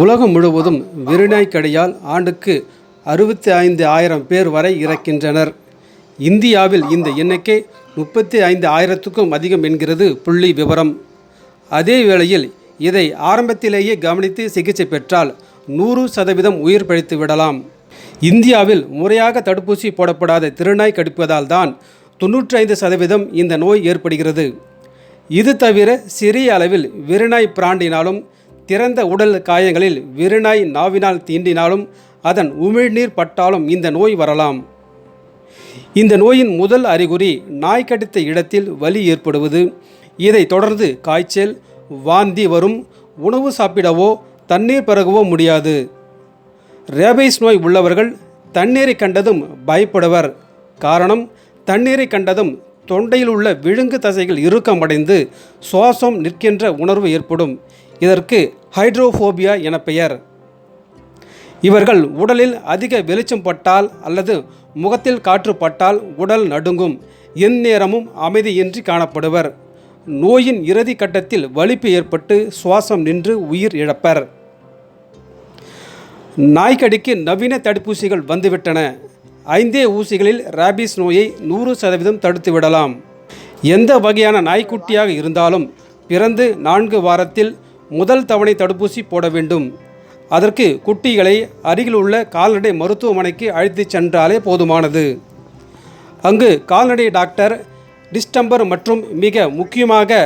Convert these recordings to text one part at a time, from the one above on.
உலகம் முழுவதும் வெறிநாய்க்கடியால் ஆண்டுக்கு அறுபத்தி ஐந்து ஆயிரம் பேர் வரை இறக்கின்றனர். இந்தியாவில் இந்த எண்ணிக்கை முப்பத்தி ஐந்து ஆயிரத்துக்கும் அதிகம் என்கிறது புள்ளி விவரம். அதே வேளையில் இதை ஆரம்பத்திலேயே கவனித்து சிகிச்சை பெற்றால் நூறு சதவீதம் உயிர் பிழைத்து விடலாம். இந்தியாவில் முறையாக தடுப்பூசி போடப்படாத திருநாய் கடிப்பதால் தான் தொன்னூற்றி ஐந்து சதவீதம் இந்த நோய் ஏற்படுகிறது. இது தவிர சிறிய அளவில் வெறிநாய் பிராண்டினாலும் திறந்த உடல் காயங்களில் வெறிநாய் நாவினால் தீண்டினாலும் அதன் உமிழ்நீர் பட்டாலும் இந்த நோய் வரலாம். இந்த நோயின் முதல் அறிகுறி நாய் கடித்த இடத்தில் வலி ஏற்படுவது. இதைத் தொடர்ந்து காய்ச்சல் வாந்தி வரும். உணவு சாப்பிடவோ தண்ணீர் பருகவோ முடியாது. ரேபைஸ் நோய் உள்ளவர்கள் தண்ணீரை கண்டதும் பயப்படுவர். காரணம் தண்ணீரை கண்டதும் தொண்டையில் உள்ள விழுங்கு தசைகள் இறுக்கமடைந்து சுவாசம் நிற்கின்ற உணர்வு ஏற்படும். இதற்கு ஹைட்ரோஃபோபியா என பெயர். இவர்கள் உடலில் அதிக வெளிச்சம் பட்டால் அல்லது முகத்தில் காற்று பட்டால் உடல் நடுங்கும் எந்நேரமும் அமைதியின்றி காணப்படுவர். நோயின் இறுதி கட்டத்தில் வலிப்பு ஏற்பட்டு சுவாசம் நின்று உயிர் இழப்பர். நாய்க்கடிக்கு நவீன தடுப்பூசிகள் வந்துவிட்டன. ஐந்தே ஊசிகளில் ராபிஸ் நோயை நூறு சதவீதம் தடுத்து விடலாம். எந்த வகையான நாய்க்குட்டியாக இருந்தாலும் பிறந்து நான்கு வாரத்தில் முதல் தவணை தடுப்பூசி போட வேண்டும். அதற்கு குட்டிகளை அருகில் உள்ள கால்நடை மருத்துவமனைக்கு அழைத்துச் சென்றாலே போதுமானது. அங்கு கால்நடை டாக்டர் டிஸ்டம்பர் மற்றும் மிக முக்கியமாக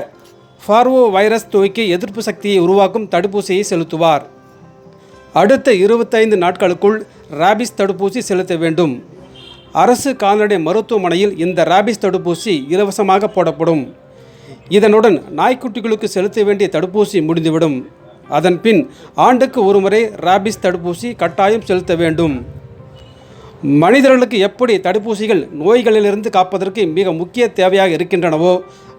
ஃபார்வோ வைரஸ் நோய்க்கு எதிர்ப்பு சக்தியை உருவாக்கும் தடுப்பூசியை செலுத்துவார். அடுத்த இருபத்தைந்து நாட்களுக்குள் ராபிஸ் தடுப்பூசி செலுத்த வேண்டும். அரசு கால்நடை மருத்துவமனையில் இந்த ராபிஸ் தடுப்பூசி இலவசமாக போடப்படும். இதனுடன் நாய்க்குட்டிகளுக்கு செலுத்த வேண்டிய தடுப்பூசி முடிந்துவிடும். அதன் பின் ஆண்டுக்கு ஒருமுறை ராபிஸ் தடுப்பூசி கட்டாயம் செலுத்த வேண்டும். மனிதர்களுக்கு எப்படி தடுப்பூசிகள் நோய்களிலிருந்து காப்பதற்கு மிக முக்கிய தேவையாக இருக்கின்றனவோ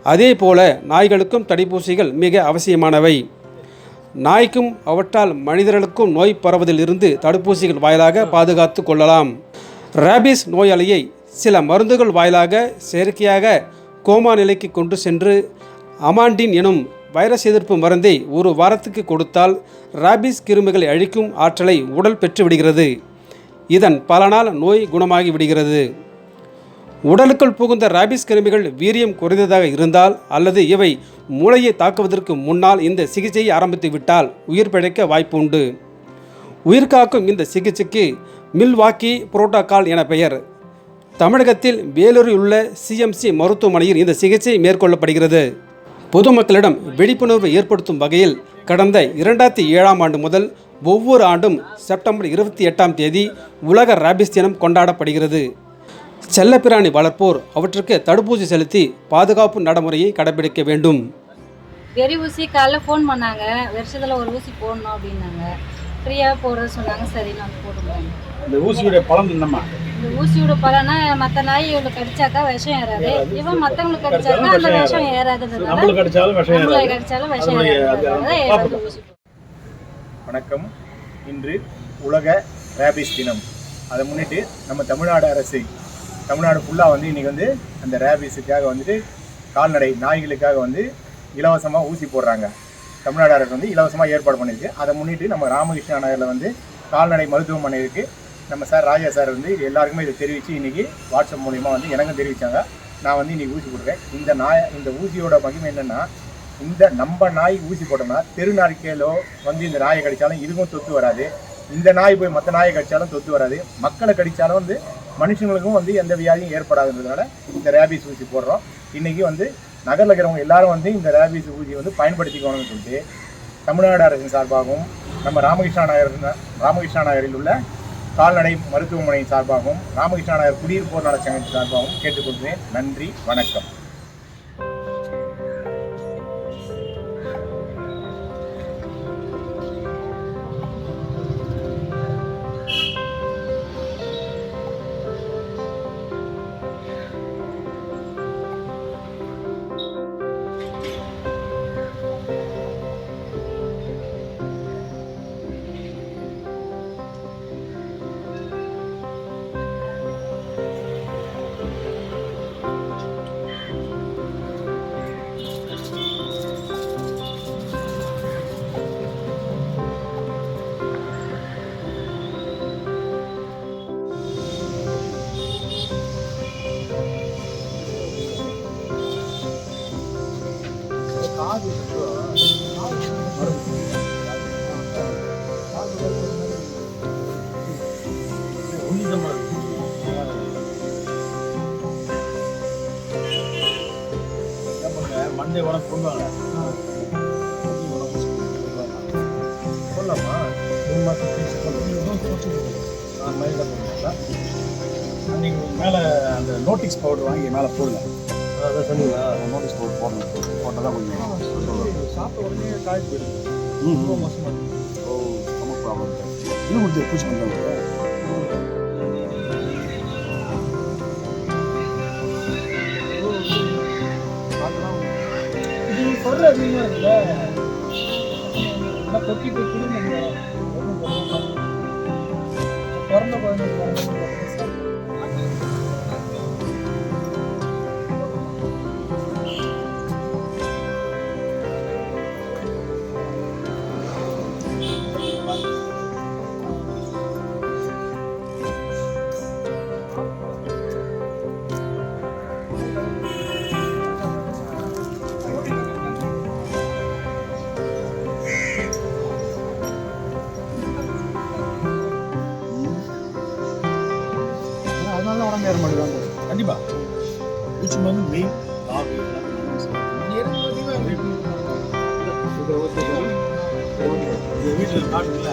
அதே போல நாய்களுக்கும் தடுப்பூசிகள் மிக அவசியமானவை. நாய்க்கும் அவற்றால் மனிதர்களுக்கும் நோய் பரவதிலிருந்து தடுப்பூசிகள் வாயிலாக பாதுகாத்து கொள்ளலாம். ரேபிஸ் நோயாளியை சில மருந்துகள் வாயிலாக செயற்கையாக கோமா நிலைக்கு கொண்டு சென்று அமாண்டின் எனும் வைரஸ் எதிர்ப்பு மருந்தை ஒரு வாரத்துக்கு கொடுத்தால் ராபிஸ் கிருமிகளை அழிக்கும் ஆற்றலை உடல் பெற்றுவிடுகிறது இதன் பலனால் நோய் குணமாகி விடுகிறது. உடலுக்குள் புகுந்த ராபிஸ் கிருமிகள் வீரியம் குறைந்ததாக இருந்தால் அல்லது இவை மூளையை தாக்குவதற்கு முன்னால் இந்த சிகிச்சையை ஆரம்பித்து விட்டால் உயிர் பிழைக்க வாய்ப்பு உண்டு உயிர்காக்கும் இந்த சிகிச்சைக்கு மில்வாக்கி புரோட்டோகால் என பெயர். தமிழகத்தில் வேலூரில் உள்ள சிஎம்சி மருத்துவமனையில் இந்த சிகிச்சை மேற்கொள்ளப்படுகிறது. பொதுமக்களிடம் விழிப்புணர்வு ஏற்படுத்தும் வகையில் கடந்த இரண்டாயிரத்தி ஏழாம் ஆண்டு முதல் ஒவ்வொரு ஆண்டும் செப்டம்பர் இருபத்தி எட்டாம் தேதி உலக ராபிஸ் தினம் கொண்டாடப்படுகிறது. செல்லப்பிராணி வளர்ப்போர் அவற்றுக்கு தடுப்பூசி செலுத்தி பாதுகாப்பு நடைமுறையை கடைபிடிக்க வேண்டும். வெறி ஊசி காலைல ஃபோன் பண்ணாங்க. வருஷத்தில் ஒரு ஊசி போடணும் அப்படின்னாங்க. ஃப்ரீயாக போடுறது சொன்னாங்க. சரி நான் போட்டுக்கிறேன் இந்த ஊசியுடைய பலன் என்னம்மா? இந்த ஊசியோட பலனா மற்ற நாய்களுக்கு கடிச்சாக்கா விஷம் ஏறாது. இவன் மற்றவங்களுக்கு கடிச்சாக்கா அந்த விஷம் ஏறாததுனால நம்மளுக்கு அடிச்சாலும் விஷம் நம்மளை ஏறாது. கடிச்சாலும் விஷம் ஏறாது. வணக்கம். இன்று உலக ரேபிஸ் தினம். அதை முன்னிட்டு நம்ம தமிழ்நாடு அரசு தமிழ்நாடு ஃபுல்லாக வந்து இன்றைக்கி வந்து அந்த ரேபிஸுக்காக வந்துட்டு கால்நடை நாய்களுக்காக வந்து இலவசமாக ஊசி போடுறாங்க. தமிழ்நாடு அரசு வந்து இலவசமாக ஏற்பாடு பண்ணியிருக்கு. அதை முன்னிட்டு நம்ம ராமகிருஷ்ணா நகரில் வந்து கால்நடை மருத்துவமனை இருக்குது நம்ம சார் ராஜா சார் வந்து இது எல்லாருக்குமே இதை தெரிவித்து இன்றைக்கி வாட்ஸ்அப் மூலிமா வந்து எனக்கும் தெரிவித்தாங்க நான் வந்து இன்றைக்கி ஊசி போடுறேன் இந்த நாய் இந்த ஊசியோட மகிமை என்னென்னா இந்த நம்ம நாய் ஊசி போட்டோம்னா தெரு நாய்க்கேலோ வந்து இந்த நாயை கடித்தாலும் இதுக்கும் தொத்து வராது. இந்த நாய் போய் மற்ற நாயை கடித்தாலும் தொத்து வராது. மக்களை கடித்தாலும் வந்து மனுஷங்களுக்கும் வந்து எந்த வியாதியும் ஏற்படாதுன்றதுனால இந்த ரேபிஸ் ஊசி போடுறோம். இன்றைக்கி வந்து நகரில் இருக்கிறவங்க எல்லாரும் வந்து இந்த ரேபிஸ் ஊசியை வந்து பயன்படுத்திக்கணும்னு சொல்லிட்டு தமிழ்நாடு அரசின் சார்பாகவும் நம்ம ராமகிருஷ்ணா நகர் ராமகிருஷ்ணா நகரில் உள்ள கால்நடை மருத்துவமனை சார்பாகவும் ராமகிருஷ்ணா நகர் குடியிருப்போர் நலச்சங்கத்தின் சார்பாகவும் கேட்டுக்கொள்கிறேன். நன்றி வணக்கம். மண்டே உனக்கு கொண்டுவாங்க சொல்லலாமா மூணு கழிச்சு கொண்டு நான் மயில போடுங்களா நீங்கள் மேலே அந்த நோட்டீஸ் பவுடர் வாங்கி மேலே போடல. அதான் சொன்னீங்களா? நோட்டீஸ் போர்டு போடணும். போட்டால் தான் கொஞ்சம் சாப்பிட்ட உடனே காய் போயிடுது ம் ரொம்ப மோசமாக ஓ ரொம்ப ப்ராப்ளம் இது கொடுத்து பூச்சி பண்ணுறாங்க சொல்ற அதிகமாக இருக்குல்ல எல்லாம் போய் அதனால தான் உடம்பு ஏற மாட்டேங்குது கண்டிப்பா பூச்சி மருந்து மெயின் லாபி வீட்டில் காட்டுல.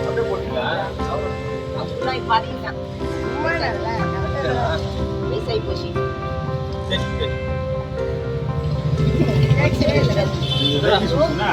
அப்படியே போட்டுக்கலாம் அப்படிலாம் பாத்தீங்கன்னா இது வேற சொன்னா